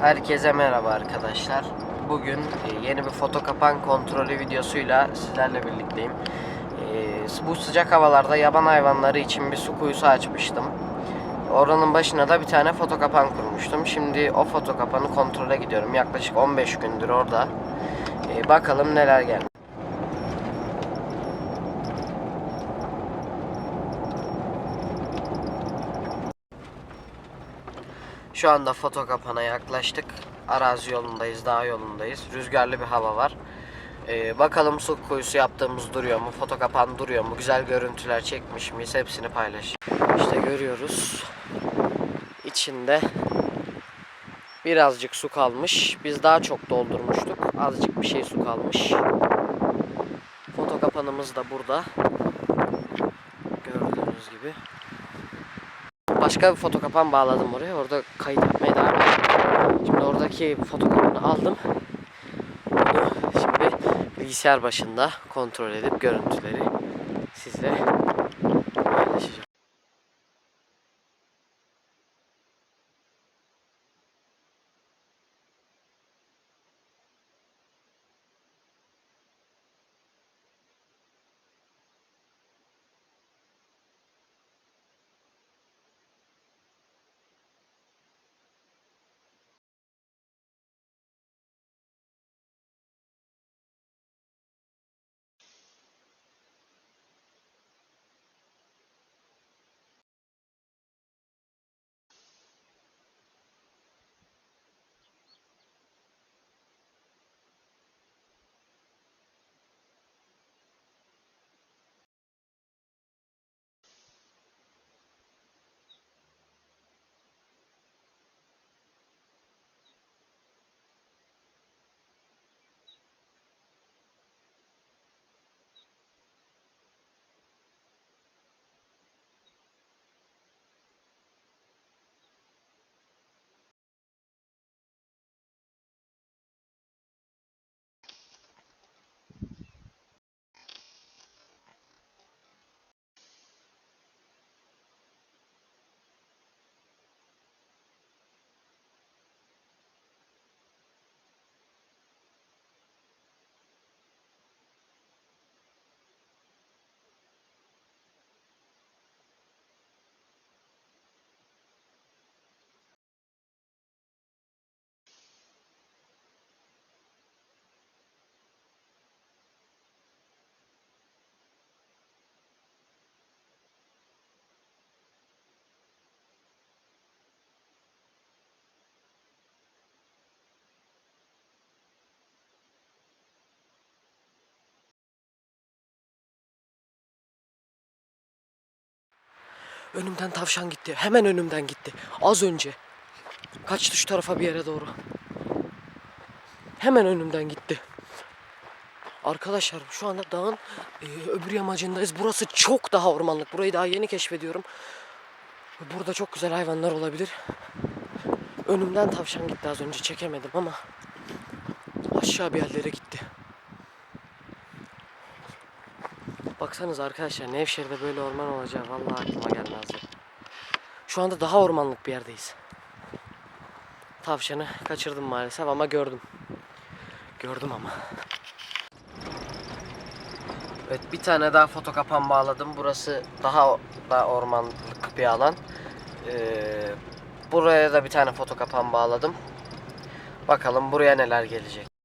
Herkese merhaba arkadaşlar. Bugün e, yeni bir foto kapan kontrolü videosuyla sizlerle birlikteyim. E, Bu sıcak havalarda yaban hayvanları için bir su kuyusu açmıştım. Oranın başına da bir tane foto kapan kurmuştum. Şimdi o foto kapanı kontrole gidiyorum. Yaklaşık 15 gündür orada. E, Bakalım neler gelmiş. Şu anda foto kapana yaklaştık. Arazi yolundayız, dağ yolundayız. Rüzgarlı bir hava var. Ee, bakalım su kuyusu yaptığımız duruyor mu? Foto kapan duruyor mu? Güzel görüntüler çekmiş miyiz? Hepsini paylaşacağım. İşte görüyoruz. İçinde birazcık su kalmış. Biz daha çok doldurmuştuk. Azıcık bir şey su kalmış. Foto kapanımız da burada. Gördüğünüz gibi. Başka bir foto kapan bağladım oraya. Orada kayıt etmeye devam. Şimdi oradaki foto kapanı aldım. Şimdi bilgisayar başında kontrol edip görüntüleri sizle Önümden tavşan gitti. Hemen önümden gitti. Az önce. Kaçtı şu tarafa bir yere doğru. Hemen önümden gitti. Arkadaşlar şu anda dağın e, öbür yamacındayız. Burası çok daha ormanlık. Burayı daha yeni keşfediyorum. Burada çok güzel hayvanlar olabilir. Önümden tavşan gitti az önce çekemedim ama aşağı bir yerlere gitti. Baksanız arkadaşlar Nevşehir'de böyle orman olacağı vallahi aklıma gelmezdi. Şu anda daha ormanlık bir yerdeyiz. Tavşanı kaçırdım maalesef ama gördüm. Gördüm ama. Evet bir tane daha foto kapan bağladım. Burası daha da ormanlık bir alan. Ee, buraya da bir tane foto kapan bağladım. Bakalım buraya neler gelecek.